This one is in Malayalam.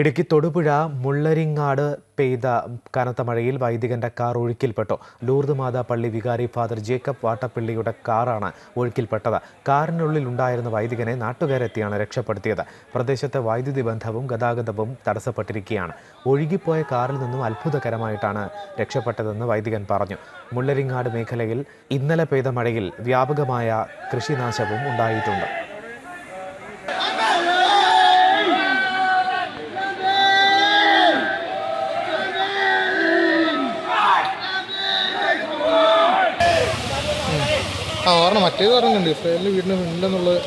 ഇടുക്കി തൊടുപുഴ മുള്ളരിങ്ങാട് പെയ്ത കനത്ത മഴയിൽ വൈദികന്റെ കാർ ഒഴുക്കിൽപ്പെട്ടു. ലൂർദ് മാതാ പള്ളി വികാരി ഫാദർ ജേക്കബ് വാട്ടപ്പള്ളിയുടെ കാറാണ് ഒഴുക്കിൽപ്പെട്ടത്. കാറിനുള്ളിൽ ഉണ്ടായിരുന്ന വൈദികനെ നാട്ടുകാരെത്തിയാണ് രക്ഷപ്പെടുത്തിയത്. പ്രദേശത്തെ വൈദ്യുതി ബന്ധവും ഗതാഗതവും തടസ്സപ്പെട്ടിരിക്കുകയാണ്. ഒഴുകിപ്പോയ കാറിൽ നിന്നും അത്ഭുതകരമായിട്ടാണ് രക്ഷപ്പെട്ടതെന്ന് വൈദികൻ പറഞ്ഞു. മുള്ളരിങ്ങാട് മേഖലയിൽ ഇന്നലെ പെയ്ത മഴയിൽ വ്യാപകമായ കൃഷിനാശവും ഉണ്ടായിട്ടുണ്ട്. ആ കാരണം മറ്റേത് പറഞ്ഞിട്ടുണ്ട്. ഇസ്രായേലിന്റെ വീടിന് ഫ്രണ്ടിലെന്നുള്ളത്